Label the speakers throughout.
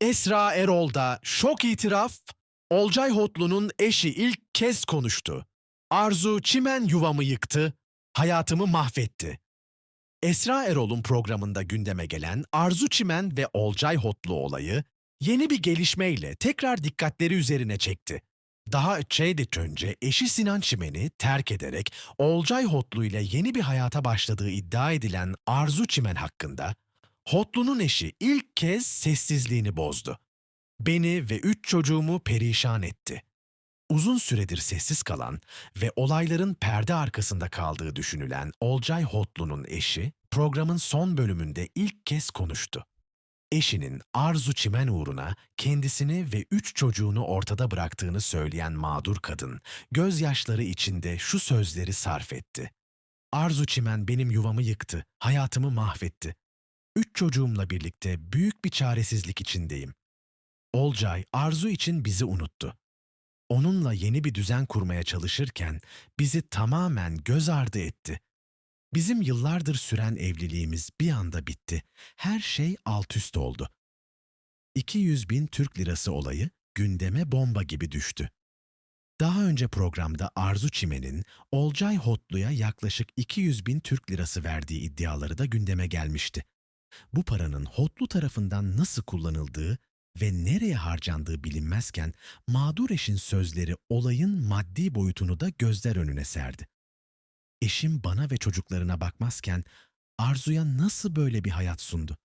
Speaker 1: Esra Erol'da şok itiraf, Olcay Hotlu'nun eşi ilk kez konuştu. Arzu çimen yuvamı yıktı, hayatımı mahvetti. Esra Erol'un programında gündeme gelen Arzu Çimen ve Olcay Hotlu olayı yeni bir gelişmeyle tekrar dikkatleri üzerine çekti. Daha şeydet önce eşi Sinan Çimen'i terk ederek Olcay Hotlu ile yeni bir hayata başladığı iddia edilen Arzu Çimen hakkında Hotlu'nun eşi ilk kez sessizliğini bozdu. Beni ve üç çocuğumu perişan etti. Uzun süredir sessiz kalan ve olayların perde arkasında kaldığı düşünülen Olcay Hotlu'nun eşi programın son bölümünde ilk kez konuştu. Eşinin Arzu Çimen uğruna kendisini ve üç çocuğunu ortada bıraktığını söyleyen mağdur kadın, gözyaşları içinde şu sözleri sarf etti. Arzu Çimen benim yuvamı yıktı, hayatımı mahvetti. Üç çocuğumla birlikte büyük bir çaresizlik içindeyim. Olcay Arzu için bizi unuttu. Onunla yeni bir düzen kurmaya çalışırken bizi tamamen göz ardı etti. Bizim yıllardır süren evliliğimiz bir anda bitti. Her şey alt üst oldu. 200 bin Türk lirası olayı gündeme bomba gibi düştü. Daha önce programda Arzu Çimen'in Olcay Hotlu'ya yaklaşık 200 bin Türk lirası verdiği iddiaları da gündeme gelmişti. Bu paranın Hotlu tarafından nasıl kullanıldığı ve nereye harcandığı bilinmezken mağdur eşin sözleri olayın maddi boyutunu da gözler önüne serdi. Eşim bana ve çocuklarına bakmazken Arzu'ya nasıl böyle bir hayat sundu?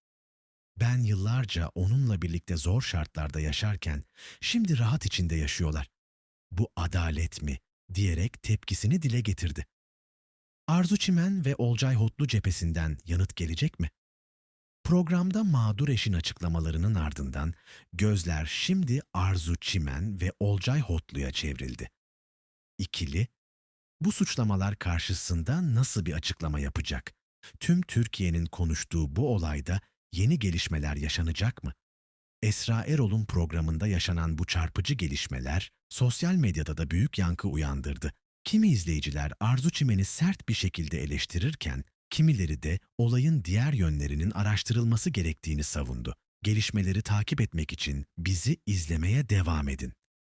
Speaker 1: Ben yıllarca onunla birlikte zor şartlarda yaşarken şimdi rahat içinde yaşıyorlar. Bu adalet mi? diyerek tepkisini dile getirdi. Arzu Çimen ve Olcay Hotlu cephesinden yanıt gelecek mi? Programda mağdur eşin açıklamalarının ardından gözler şimdi Arzu Çimen ve Olcay Hotlu'ya çevrildi. İkili, bu suçlamalar karşısında nasıl bir açıklama yapacak? Tüm Türkiye'nin konuştuğu bu olayda yeni gelişmeler yaşanacak mı? Esra Erol'un programında yaşanan bu çarpıcı gelişmeler sosyal medyada da büyük yankı uyandırdı. Kimi izleyiciler Arzu Çimen'i sert bir şekilde eleştirirken, kimileri de olayın diğer yönlerinin araştırılması gerektiğini savundu. Gelişmeleri takip etmek için bizi izlemeye devam edin.